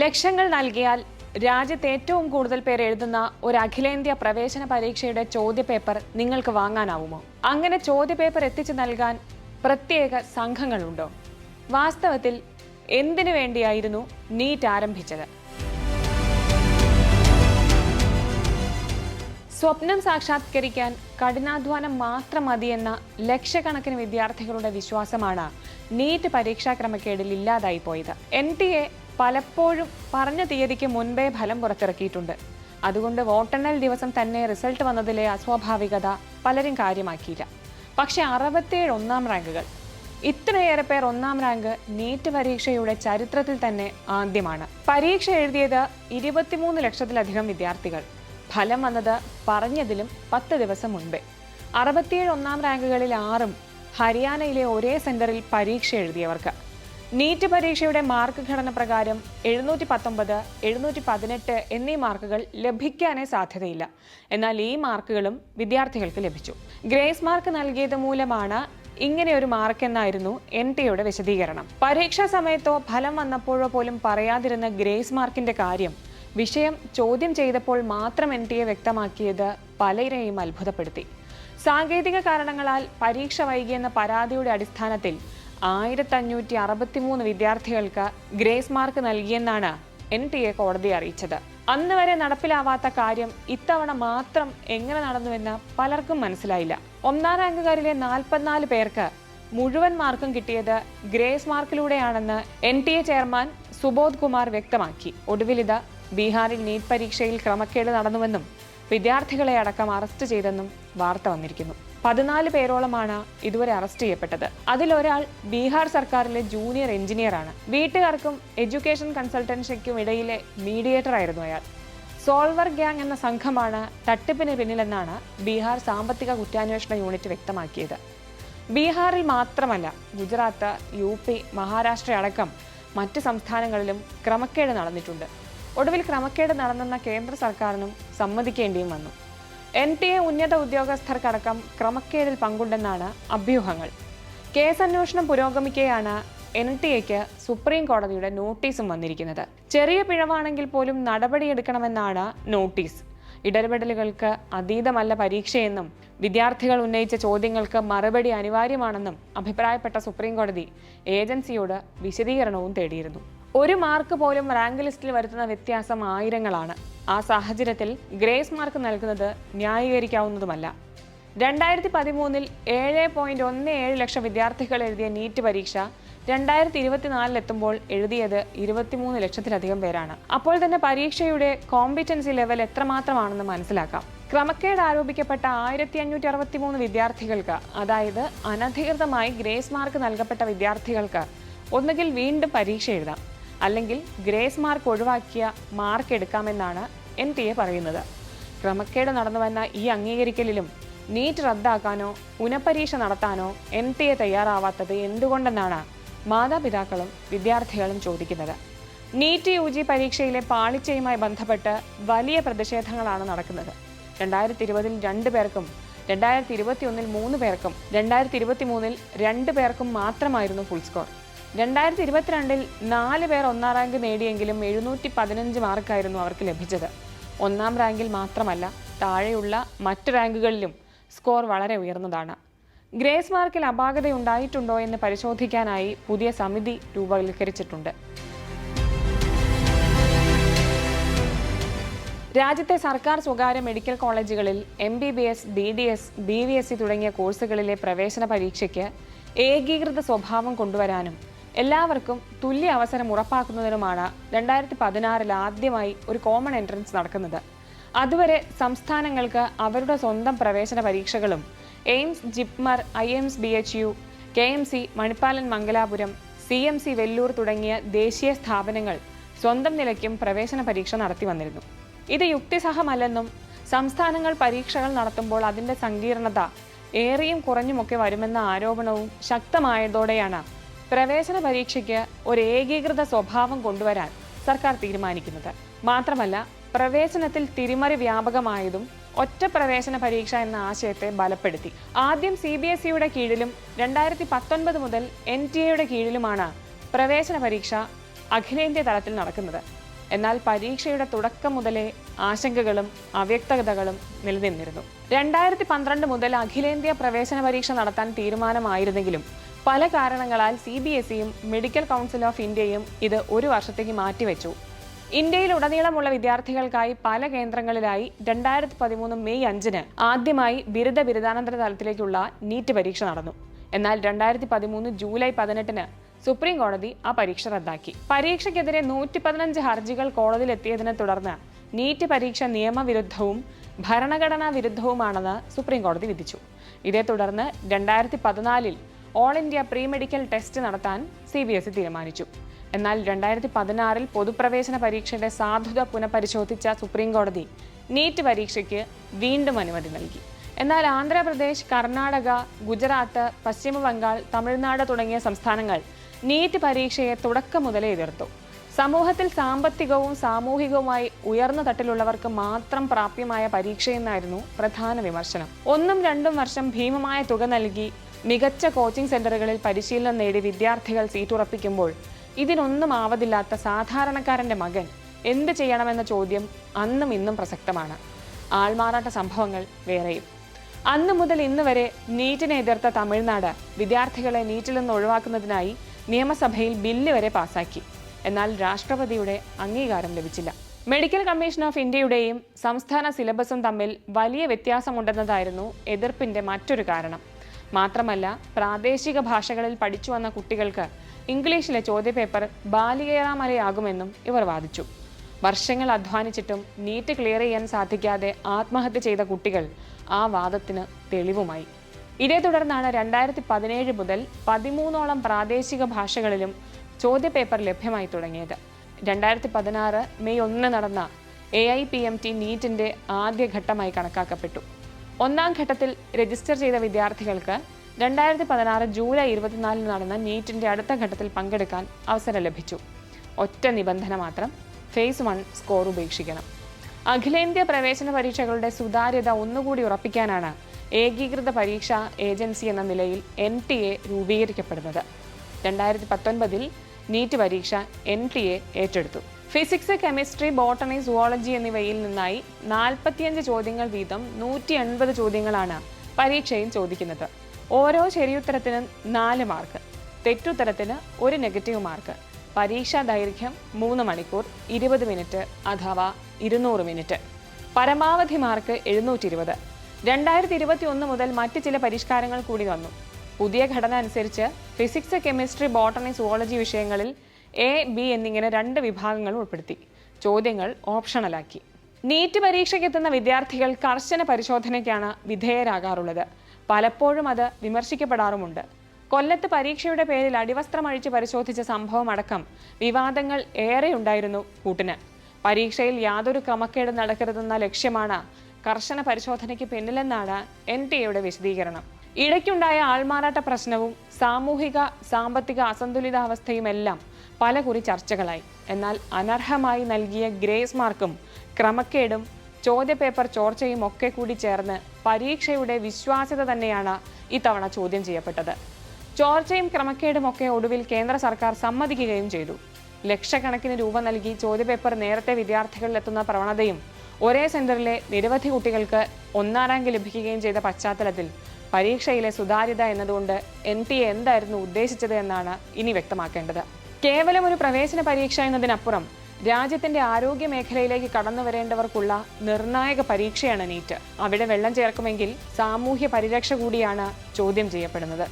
ലക്ഷങ്ങൾ നൽകിയാൽ രാജ്യത്ത് ഏറ്റവും കൂടുതൽ പേർ എഴുതുന്ന ഒരു അഖിലേന്ത്യാ പ്രവേശന പരീക്ഷയുടെ ചോദ്യപേപ്പർ നിങ്ങൾക്ക് വാങ്ങാനാവുമോ? അങ്ങനെ ചോദ്യപേപ്പർ എത്തിച്ചു നൽകാൻ പ്രത്യേക സംഘങ്ങളുണ്ടോ? വാസ്തവത്തിൽ എന്തിനു വേണ്ടിയായിരുന്നു നീറ്റ് ആരംഭിച്ചത്? സ്വപ്നം സാക്ഷാത്കരിക്കാൻ കഠിനാധ്വാനം മാത്രം മതിയെന്ന ലക്ഷക്കണക്കിന് വിദ്യാർത്ഥികളുടെ വിശ്വാസമാണ് നീറ്റ് പരീക്ഷാക്രമക്കേടിൽ ഇല്ലാതായി പോയത്. എൻ ടി എ പലപ്പോഴും പറഞ്ഞ തീയതിക്ക് മുൻപേ ഫലം പുറത്തിറക്കിയിട്ടുണ്ട്. അതുകൊണ്ട് വോട്ടെണ്ണൽ ദിവസം തന്നെ റിസൾട്ട് വന്നതിലെ അസ്വാഭാവികത പലരും കാര്യമാക്കിയില്ല. പക്ഷേ അറുപത്തിയേഴ് ഒന്നാം റാങ്കുകൾ. ഇത്രയേറെ പേർ ഒന്നാം റാങ്ക് നീറ്റ് പരീക്ഷയുടെ ചരിത്രത്തിൽ തന്നെ ആദ്യമാണ്. പരീക്ഷ എഴുതിയത് ഇരുപത്തിമൂന്ന് ലക്ഷത്തിലധികം വിദ്യാർത്ഥികൾ. ഫലം വന്നത് പറഞ്ഞതിലും പത്ത് ദിവസം മുൻപേ. അറുപത്തിയേഴ് ഒന്നാം റാങ്കുകളിൽ ആറും ഹരിയാനയിലെ ഒരേ സെന്ററിൽ പരീക്ഷ എഴുതിയവർക്ക്. നീറ്റ് പരീക്ഷയുടെ മാർക്ക് ഘടന പ്രകാരം എഴുന്നൂറ്റി പത്തൊമ്പത് എഴുന്നൂറ്റി പതിനെട്ട് എന്നീ മാർക്കുകൾ ലഭിക്കാനേ സാധ്യതയില്ല. എന്നാൽ ഈ മാർക്കുകളും വിദ്യാർത്ഥികൾക്ക് ലഭിച്ചു. ഗ്രേസ് മാർക്ക് നൽകിയത് മൂലമാണ് ഇങ്ങനെ ഒരു മാർക്ക് എന്നായിരുന്നു എൻ ടിയുടെ വിശദീകരണം. പരീക്ഷാ സമയത്തോ ഫലം വന്നപ്പോഴോ പോലും പറയാതിരുന്ന ഗ്രേസ് മാർക്കിന്റെ കാര്യം വിഷയം ചോദ്യം ചെയ്തപ്പോൾ മാത്രം എൻ ടിയെ വ്യക്തമാക്കിയത് പലരെയും അത്ഭുതപ്പെടുത്തി. സാങ്കേതിക കാരണങ്ങളാൽ പരീക്ഷ വൈകിയെന്ന പരാതിയുടെ അടിസ്ഥാനത്തിൽ ആയിരത്തഞ്ഞൂറ്റി അറുപത്തിമൂന്ന് വിദ്യാർത്ഥികൾക്ക് ഗ്രേസ് മാർക്ക് നൽകിയെന്നാണ് എൻ ടി എ കോടതി അറിയിച്ചത്. അന്ന് വരെ നടപ്പിലാവാത്ത കാര്യം ഇത്തവണ മാത്രം എങ്ങനെ നടന്നുവെന്ന് പലർക്കും മനസ്സിലായില്ല. ഒന്നാം റാങ്കുകാരിലെ നാൽപ്പത്തിനാല് പേർക്ക് മുഴുവൻ മാർക്കും കിട്ടിയത് grace മാർക്കിലൂടെയാണെന്ന് N T A chairman Subodh Kumar വ്യക്തമാക്കി. ഒടുവിലിത് ബീഹാറിൽ നീറ്റ് പരീക്ഷയിൽ ക്രമക്കേട് നടന്നുവെന്നും വിദ്യാർത്ഥികളെ അടക്കം അറസ്റ്റ് ചെയ്തെന്നും വാർത്ത വന്നിരിക്കുന്നു. പതിനാല് പേരോളമാണ് ഇതുവരെ അറസ്റ്റ് ചെയ്യപ്പെട്ടത്. അതിലൊരാൾ ബീഹാർ സർക്കാരിലെ ജൂനിയർ എഞ്ചിനീയറാണ് വീട്ടുകാർക്കും എഡ്യൂക്കേഷൻ കൺസൾട്ടൻസിക്കും ഇടയിലെ മീഡിയേറ്റർ ആയിരുന്നു അയാൾ. സോൾവർ ഗ്യാങ് എന്ന സംഘമാണ് തട്ടിപ്പിന് പിന്നിലെന്നാണ് ബീഹാർ സാമ്പത്തിക കുറ്റാന്വേഷണ യൂണിറ്റ് വ്യക്തമാക്കിയത്. ബീഹാറിൽ മാത്രമല്ല ഗുജറാത്ത് യു പി മഹാരാഷ്ട്ര അടക്കം മറ്റ് സംസ്ഥാനങ്ങളിലും ക്രമക്കേട് നടന്നിട്ടുണ്ട്. ഒടുവിൽ ക്രമക്കേട് നടന്നെന്ന കേന്ദ്ര സർക്കാരിനും സമ്മതിക്കേണ്ടിയും വന്നു. എൻ ടി എ ഉന്നത ഉദ്യോഗസ്ഥർക്കടക്കം ക്രമക്കേടിൽ പങ്കുണ്ടെന്നാണ് അഭ്യൂഹങ്ങൾ. കേസന്വേഷണം പുരോഗമിക്കെയാണ് എൻ ടി എക്ക് സുപ്രീം കോടതിയുടെ നോട്ടീസും വന്നിരിക്കുന്നത്. ചെറിയ പിഴവാണെങ്കിൽ പോലും നടപടിയെടുക്കണമെന്നാണ് നോട്ടീസ്. ഇടപെടലുകൾക്ക് അതീതമല്ല പരീക്ഷയെന്നും വിദ്യാർത്ഥികൾ ഉന്നയിച്ച ചോദ്യങ്ങൾക്ക് മറുപടി അനിവാര്യമാണെന്നും അഭിപ്രായപ്പെട്ട സുപ്രീം കോടതി ഏജൻസിയോട് വിശദീകരണവും തേടിയിരുന്നു. ഒരു മാർക്ക് പോലും റാങ്ക് ലിസ്റ്റിൽ വരുത്തുന്ന വ്യത്യാസം ആയിരങ്ങളാണ്. ആ സാഹചര്യത്തിൽ ഗ്രേസ് മാർക്ക് നൽകുന്നത് ന്യായീകരിക്കാവുന്നതുമല്ല. രണ്ടായിരത്തി പതിമൂന്നിൽ ഏഴ് പോയിന്റ് ഒന്ന് ഏഴ് ലക്ഷം വിദ്യാർത്ഥികൾ എഴുതിയ നീറ്റ് പരീക്ഷ രണ്ടായിരത്തി ഇരുപത്തിനാലിലെത്തുമ്പോൾ എഴുതിയത് ഇരുപത്തിമൂന്ന് ലക്ഷത്തിലധികം പേരാണ്. അപ്പോൾ തന്നെ പരീക്ഷയുടെ കോമ്പിറ്റൻസി ലെവൽ എത്രമാത്രമാണെന്ന് മനസ്സിലാക്കാം. ക്രമക്കേട് ആരോപിക്കപ്പെട്ട ആയിരത്തി അഞ്ഞൂറ്റി അറുപത്തി മൂന്ന് വിദ്യാർത്ഥികൾക്ക് അതായത് അനധികൃതമായി ഗ്രേസ് മാർക്ക് നൽകപ്പെട്ട വിദ്യാർത്ഥികൾക്ക് ഒന്നുകിൽ വീണ്ടും പരീക്ഷ എഴുതാം. അല്ലെങ്കിൽ ഗ്രേസ് മാർക്ക് ഒഴിവാക്കിയ മാർക്ക് എടുക്കാമെന്നാണ് എൻ ടി എ പറയുന്നത്. ക്രമക്കേട് നടന്നു വന്ന ഈ അംഗീകരിക്കലിലും നീറ്റ് റദ്ദാക്കാനോ പുനഃപരീക്ഷ നടത്താനോ എൻ ടി എ തയ്യാറാവാത്തത് എന്തുകൊണ്ടെന്നാണ് മാതാപിതാക്കളും വിദ്യാർത്ഥികളും ചോദിക്കുന്നത്. നീറ്റ് യു ജി പരീക്ഷയിലെ പാളിച്ചയുമായി ബന്ധപ്പെട്ട് വലിയ പ്രതിഷേധങ്ങളാണ് നടക്കുന്നത്. രണ്ടായിരത്തി ഇരുപതിൽ രണ്ട് പേർക്കും രണ്ടായിരത്തി ഇരുപത്തി ഒന്നിൽ മൂന്ന് പേർക്കും രണ്ടായിരത്തി ഇരുപത്തി മൂന്നിൽ രണ്ട് പേർക്കും മാത്രമായിരുന്നു ഫുൾ സ്കോർ. രണ്ടായിരത്തി ഇരുപത്തിരണ്ടിൽ നാല് പേർ ഒന്നാം റാങ്ക് നേടിയെങ്കിലും എഴുന്നൂറ്റി പതിനഞ്ച് മാർക്കായിരുന്നു അവർക്ക് ലഭിച്ചത്. ഒന്നാം റാങ്കിൽ മാത്രമല്ല താഴെയുള്ള മറ്റ് റാങ്കുകളിലും സ്കോർ വളരെ ഉയർന്നതാണ്. ഗ്രേസ് മാർക്കിൽ അപാകതയുണ്ടായിട്ടുണ്ടോ എന്ന് പരിശോധിക്കാനായി പുതിയ സമിതി രൂപവൽക്കരിച്ചിട്ടുണ്ട്. രാജ്യത്തെ സർക്കാർ സ്വകാര്യ മെഡിക്കൽ കോളേജുകളിൽ M B B S B D S B V S C തുടങ്ങിയ കോഴ്സുകളിലെ പ്രവേശന പരീക്ഷയ്ക്ക് ഏകീകൃത സ്വഭാവം കൊണ്ടുവരാനും എല്ലാവർക്കും തുല്യ അവസരം ഉറപ്പാക്കുന്നതിനുമാണ് രണ്ടായിരത്തി പതിനാറിൽ ആദ്യമായി ഒരു കോമൺ എൻട്രൻസ് നടക്കുന്നത്. അതുവരെ സംസ്ഥാനങ്ങൾക്ക് അവരുടെ സ്വന്തം പ്രവേശന പരീക്ഷകളും AIIMS JIPMER I M S B H U K M C മണിപ്പാലൻ Mangalapuram C M C Vellore തുടങ്ങിയ ദേശീയ സ്ഥാപനങ്ങൾ സ്വന്തം നിലയ്ക്കും പ്രവേശന പരീക്ഷ നടത്തി വന്നിരുന്നു. ഇത് യുക്തിസഹമല്ലെന്നും സംസ്ഥാനങ്ങൾ പരീക്ഷകൾ നടത്തുമ്പോൾ അതിന്റെ സങ്കീർണത ഏറെയും കുറഞ്ഞുമൊക്കെ വരുമെന്ന ആരോപണവും ശക്തമായതോടെയാണ് പ്രവേശന പരീക്ഷയ്ക്ക് ഒരു ഏകീകൃത സ്വഭാവം കൊണ്ടുവരാൻ സർക്കാർ തീരുമാനിക്കുന്നത്. മാത്രമല്ല പ്രവേശനത്തിൽ തിരിമറി വ്യാപകമായതും ഒറ്റ പ്രവേശന പരീക്ഷ എന്ന ആശയത്തെ ബലപ്പെടുത്തി. ആദ്യം സി ബി എസ് ഇയുടെ കീഴിലും രണ്ടായിരത്തി പത്തൊൻപത് മുതൽ എൻ ടി എയുടെ കീഴിലുമാണ് പ്രവേശന പരീക്ഷ അഖിലേന്ത്യാ തലത്തിൽ നടക്കുന്നത്. എന്നാൽ പരീക്ഷയുടെ തുടക്കം മുതലേ ആശങ്കകളും അവ്യക്തതകളും നിലനിന്നിരുന്നു. രണ്ടായിരത്തി പന്ത്രണ്ട് മുതൽ അഖിലേന്ത്യാ പ്രവേശന പരീക്ഷ നടത്താൻ തീരുമാനമായിരുന്നെങ്കിലും പല കാരണങ്ങളാൽ സി ബി എസ് ഇയും മെഡിക്കൽ കൗൺസിൽ ഓഫ് ഇന്ത്യയും ഇത് ഒരു വർഷത്തേക്ക് മാറ്റിവെച്ചു. ഇന്ത്യയിലുടനീളമുള്ള വിദ്യാർത്ഥികൾക്കായി പല കേന്ദ്രങ്ങളിലായി രണ്ടായിരത്തി പതിമൂന്ന് മെയ് അഞ്ചിന് ആദ്യമായി ബിരുദ ബിരുദാനന്തര തലത്തിലേക്കുള്ള നീറ്റ് പരീക്ഷ നടന്നു. എന്നാൽ രണ്ടായിരത്തി പതിമൂന്ന് ജൂലൈ പതിനെട്ടിന് സുപ്രീം കോടതി ആ പരീക്ഷ റദ്ദാക്കി. പരീക്ഷയ്ക്കെതിരെ നൂറ്റി പതിനഞ്ച് ഹർജികൾ കോടതിയിൽ എത്തിയതിനെ തുടർന്ന് നീറ്റ് പരീക്ഷ നിയമവിരുദ്ധവും ഭരണഘടനാ വിരുദ്ധവുമാണെന്ന് സുപ്രീം കോടതി വിധിച്ചു. ഇതേ തുടർന്ന് രണ്ടായിരത്തി പതിനാലിൽ all India pre medical test നടത്താൻ സി ബി എസ് ഇ തീരുമാനിച്ചു. എന്നാൽ രണ്ടായിരത്തി പതിനാറിൽ പൊതുപ്രവേശന പരീക്ഷയുടെ സാധുത പുനഃപരിശോധിച്ച സുപ്രീം കോടതി നീറ്റ് പരീക്ഷയ്ക്ക് വീണ്ടും അനുമതി നൽകി. എന്നാൽ ആന്ധ്രാപ്രദേശ് കർണാടക ഗുജറാത്ത് പശ്ചിമ ബംഗാൾ തമിഴ്നാട് തുടങ്ങിയ സംസ്ഥാനങ്ങൾ നീറ്റ് പരീക്ഷയെ തുടക്കം മുതലേ എതിർത്തു. സമൂഹത്തിൽ സാമ്പത്തികവും സാമൂഹികവുമായി ഉയർന്ന തട്ടിലുള്ളവർക്ക് മാത്രം പ്രാപ്യമായ പരീക്ഷയെന്നായിരുന്നു പ്രധാന വിമർശനം. ഒന്നും രണ്ടും വർഷം ഭീമമായ തുക നൽകി മികച്ച കോച്ചിംഗ് സെന്ററുകളിൽ പരിശീലനം നേടി വിദ്യാർത്ഥികൾ സീറ്റ് ഉറപ്പിക്കുമ്പോൾ ഇതിനൊന്നും ആവതില്ലാത്ത സാധാരണക്കാരന്റെ മകൻ എന്ത് ചെയ്യണമെന്ന ചോദ്യം അന്നും ഇന്നും പ്രസക്തമാണ്. ആൾമാറാട്ട സംഭവങ്ങൾ വേറെയും. അന്ന് മുതൽ ഇന്ന് വരെ നീറ്റിനെ എതിർത്ത തമിഴ്നാട് വിദ്യാർത്ഥികളെ നീറ്റിൽ നിന്ന് ഒഴിവാക്കുന്നതിനായി നിയമസഭയിൽ ബില്ല് വരെ പാസാക്കി. എന്നാൽ രാഷ്ട്രപതിയുടെ അംഗീകാരം ലഭിച്ചില്ല. മെഡിക്കൽ കമ്മീഷൻ ഓഫ് ഇന്ത്യയുടെയും സംസ്ഥാന സിലബസും തമ്മിൽ വലിയ വ്യത്യാസമുണ്ടെന്നതായിരുന്നു എതിർപ്പിന്റെ മറ്റൊരു കാരണം. മാത്രമല്ല പ്രാദേശിക ഭാഷകളിൽ പഠിച്ചു വന്ന കുട്ടികൾക്ക് ഇംഗ്ലീഷിലെ ചോദ്യപേപ്പർ ബാലികേറാമലയാകുമെന്നും ഇവർ വാദിച്ചു. വർഷങ്ങൾ അധ്വാനിച്ചിട്ടും നീറ്റ് ക്ലിയർ ചെയ്യാൻ സാധിക്കാതെ ആത്മഹത്യ ചെയ്ത കുട്ടികൾ ആ വാദത്തിന് തെളിവുമായി. ഇതേ തുടർന്നാണ് രണ്ടായിരത്തി പതിനേഴ് മുതൽ പതിമൂന്നോളം പ്രാദേശിക ഭാഷകളിലും ചോദ്യപേപ്പർ ലഭ്യമായി തുടങ്ങിയത്. രണ്ടായിരത്തി പതിനാറ് മെയ് ഒന്ന് നടന്ന A I P M T നീറ്റിന്റെ ആദ്യഘട്ടമായി കണക്കാക്കപ്പെട്ടു. ഒന്നാം ഘട്ടത്തിൽ രജിസ്റ്റർ ചെയ്ത വിദ്യാർത്ഥികൾക്ക് രണ്ടായിരത്തി പതിനാറ് ജൂലൈ ഇരുപത്തിനാലിന് നടന്ന നീറ്റിന്റെ അടുത്ത ഘട്ടത്തിൽ പങ്കെടുക്കാൻ അവസരം ലഭിച്ചു. ഒറ്റ നിബന്ധന മാത്രം ഫേസ് വൺ സ്കോർ ഉപേക്ഷിക്കണം. അഖിലേന്ത്യാ പ്രവേശന പരീക്ഷകളുടെ സുതാര്യത ഒന്നുകൂടി ഉറപ്പിക്കാനാണ് ഏകീകൃത പരീക്ഷാ ഏജൻസി എന്ന നിലയിൽ എൻ ടി എ രൂപീകരിക്കപ്പെടുന്നത്. രണ്ടായിരത്തി പത്തൊൻപതിൽ നീറ്റ് പരീക്ഷ എൻ ടി എ ഏറ്റെടുത്തു. ഫിസിക്സ് കെമിസ്ട്രി ബോട്ടണി സുവോളജി എന്നിവയിൽ നിന്നായി നാൽപ്പത്തിയഞ്ച് ചോദ്യങ്ങൾ വീതം നൂറ്റി എൺപത് ചോദ്യങ്ങളാണ് പരീക്ഷയിൽ ചോദിക്കുന്നത്. ഓരോ ശരിയുത്തരത്തിനും നാല് മാർക്ക് തെറ്റുത്തരത്തിന് ഒരു നെഗറ്റീവ് മാർക്ക് പരീക്ഷാ ദൈർഘ്യം മൂന്ന് മണിക്കൂർ ഇരുപത് മിനിറ്റ് അഥവാ ഇരുന്നൂറ് മിനിറ്റ്. പരമാവധി മാർക്ക് എഴുന്നൂറ്റി ഇരുപത് രണ്ടായിരത്തി ഇരുപത്തി ഒന്ന് മുതൽ മറ്റ് ചില പരിഷ്കാരങ്ങൾ കൂടി വന്നു. പുതിയ ഘടന അനുസരിച്ച് ഫിസിക്സ് കെമിസ്ട്രി ബോട്ടണി സുവോളജി വിഷയങ്ങളിൽ എ ബി എന്നിങ്ങനെ രണ്ട് വിഭാഗങ്ങൾ ഉൾപ്പെടുത്തി. ചോദ്യങ്ങൾ ഓപ്ഷണലാക്കി. നീറ്റ് പരീക്ഷയ്ക്കെത്തുന്ന വിദ്യാർത്ഥികൾ കർശന പരിശോധനയ്ക്കാണ് വിധേയരാകാറുള്ളത്. പലപ്പോഴും അത് വിമർശിക്കപ്പെടാറുമുണ്ട്. കൊല്ലത്ത് പരീക്ഷയുടെ പേരിൽ അടിവസ്ത്രം അഴിച്ച് പരിശോധിച്ച സംഭവം അടക്കം വിവാദങ്ങൾ ഏറെ ഉണ്ടായിരുന്നു കൂട്ടിന്. പരീക്ഷയിൽ യാതൊരു ക്രമക്കേടും നടക്കരുതെന്ന ലക്ഷ്യമാണ് കർശന പരിശോധനയ്ക്ക് പിന്നിലെന്നാണ് എൻ ടി എയുടെ വിശദീകരണം. ഇടയ്ക്കുണ്ടായ ആൾമാറാട്ട പ്രശ്നവും സാമൂഹിക സാമ്പത്തിക അസന്തുലിതാവസ്ഥയുമെല്ലാം പലകുറി ചർച്ചകളായി. എന്നാൽ അനർഹമായി നൽകിയ ഗ്രേസ് മാർക്കും ക്രമക്കേടും ചോദ്യപേപ്പർ ചോർച്ചയും ഒക്കെ കൂടി ചേർന്ന് പരീക്ഷയുടെ വിശ്വാസ്യത തന്നെയാണ് ഇത്തവണ ചോദ്യം ചെയ്യപ്പെട്ടത്. ചോർച്ചയും ക്രമക്കേടും ഒക്കെ ഒടുവിൽ കേന്ദ്ര സർക്കാർ സമ്മതിക്കുകയും ചെയ്തു. ലക്ഷക്കണക്കിന് രൂപ നൽകി ചോദ്യപേപ്പർ നേരത്തെ വിദ്യാർത്ഥികളിലെത്തുന്ന പ്രവണതയും ഒരേ സെന്ററിലെ നിരവധി കുട്ടികൾക്ക് ഒന്നാം റാങ്ക് ലഭിക്കുകയും ചെയ്ത പശ്ചാത്തലത്തിൽ പരീക്ഷയിലെ സുതാര്യത എന്നതുകൊണ്ട് എൻ ടി എ എന്തായിരുന്നു ഉദ്ദേശിച്ചത് എന്നാണ് ഇനി വ്യക്തമാക്കേണ്ടത്. കേവലം ഒരു പ്രവേശന പരീക്ഷ എന്നതിനപ്പുറം രാജ്യത്തിന്റെ ആരോഗ്യ മേഖലയിലേക്ക് കടന്നു വരേണ്ടവർക്കുള്ള നിർണായക പരീക്ഷയാണ് നീറ്റ്. അവിടെ വെള്ളം ചേർക്കുമെങ്കിൽ സാമൂഹ്യ പരിരക്ഷ കൂടിയാണ് ചോദ്യം ചെയ്യപ്പെടുന്നത്.